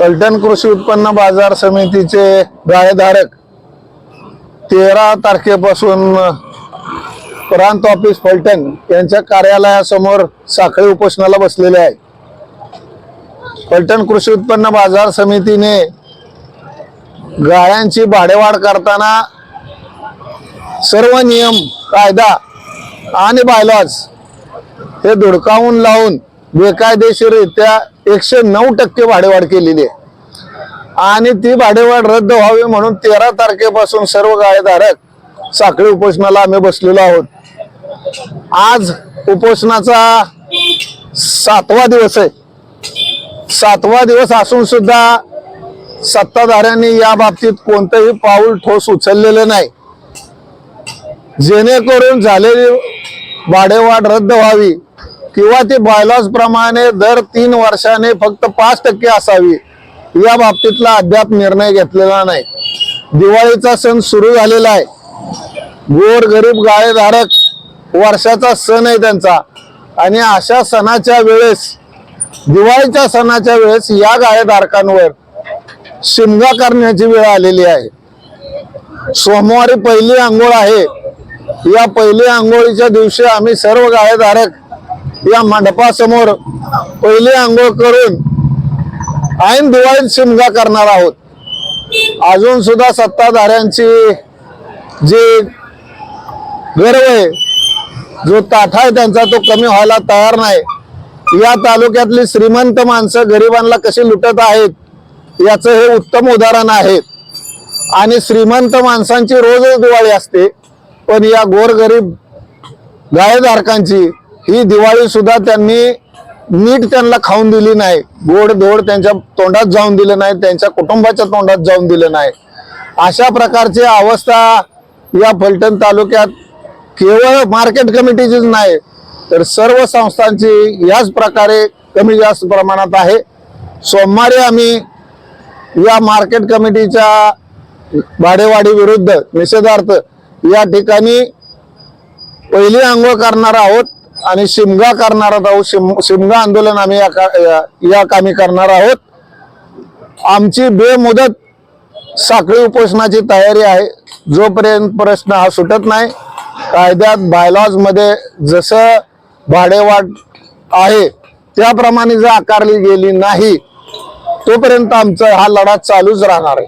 पलटण कृषी उत्पन्न बाजार समितीचे गाळेधारक तेरा तारखेपासून प्रांत ऑफिस फलटण यांच्या कार्यालयासमोर साखळी उपोषणाला बसलेले आहे फलटण कृषी उत्पन्न बाजार समितीने गाळ्यांची भाडेवाढ करताना सर्व नियम कायदा आणि बायलॉज हे धुडकावून लावून बेकायदेशीररित्या एकशे नऊ टक्के भाडेवाढ केलेली आहे. आणि ती भाडेवाढ रद्द व्हावी म्हणून तेरा तारखेपासून सर्व गाळेधारक साखळी उपोषणाला आम्ही बसलेलो आहोत. आज उपोषणाचा सातवा दिवस आहे. सातवा दिवस असून सुद्धा सत्ताधाऱ्यांनी या बाबतीत कोणतंही पाऊल ठोस उचललेलं नाही. जेणेकरून झालेली भाडेवाढ रद्द व्हावी किंवा ती बायलॉज प्रमाणे दर तीन वर्षाने फक्त पाच टक्के असावी या बाबतीतला अद्याप निर्णय घेतलेला नाही. दिवाळीचा सण सुरू झालेला आहे. गोर गरीब गाळेधारक वर्षाचा सण आहे त्यांचा. आणि अशा सणाच्या वेळेस दिवाळीच्या सणाच्या वेळेस या गाळेधारकांवर शिमगा करण्याची वेळ आलेली आहे. सोमवारी पहिली आंघोळ आहे. या पहिली आंघोळीच्या दिवशी आम्ही सर्व गाळेधारक या मंडपासमोर पहिली आंघोळ करून ऐन दिवाळीत शिमगा करणार आहोत. अजून सुद्धा सत्ताधाऱ्यांची जी गर्व आहे जो ताठा आहे त्यांचा तो कमी व्हायला तयार नाही. या तालुक्यातली श्रीमंत माणसं गरिबांना कशी लुटत आहेत याचं हे उत्तम उदाहरण आहे. आणि श्रीमंत माणसांची रोजच दिवाळी असते. पण या गोरगरीब गायधारकांची ही दिवाळी सुद्धा त्यांनी नीट त्यांना खाऊन दिली नाही. गोड धोड त्यांच्या तोंडात जाऊन दिलं नाही त्यांच्या कुटुंबाच्या तोंडात जाऊन दिलं नाही. अशा प्रकारची अवस्था या फलटण तालुक्यात केवळ मार्केट कमिटीचीच नाही तर सर्व संस्थांची याच प्रकारे कमी जास्त प्रमाणात आहे. सोमवारी आम्ही या मार्केट कमिटीच्या भाडेवाढी विरुद्ध निषेधार्थ या ठिकाणी पहिली आंघोळ करणार आहोत आणि शिमगा करणार आहोत. शिम शिमगा आंदोलन आम्ही या का- या- या कामी करणार आहोत. आमची बेमुदत साखळी उपोषणाची तयारी आहे. जोपर्यंत प्रश्न हा सुटत नाही कायद्यात बायलॉजमध्ये जसं भाडेवाढ आहे त्याप्रमाणे जर आकारली गेली नाही तोपर्यंत आमचा हा लढा चालूच राहणार आहे.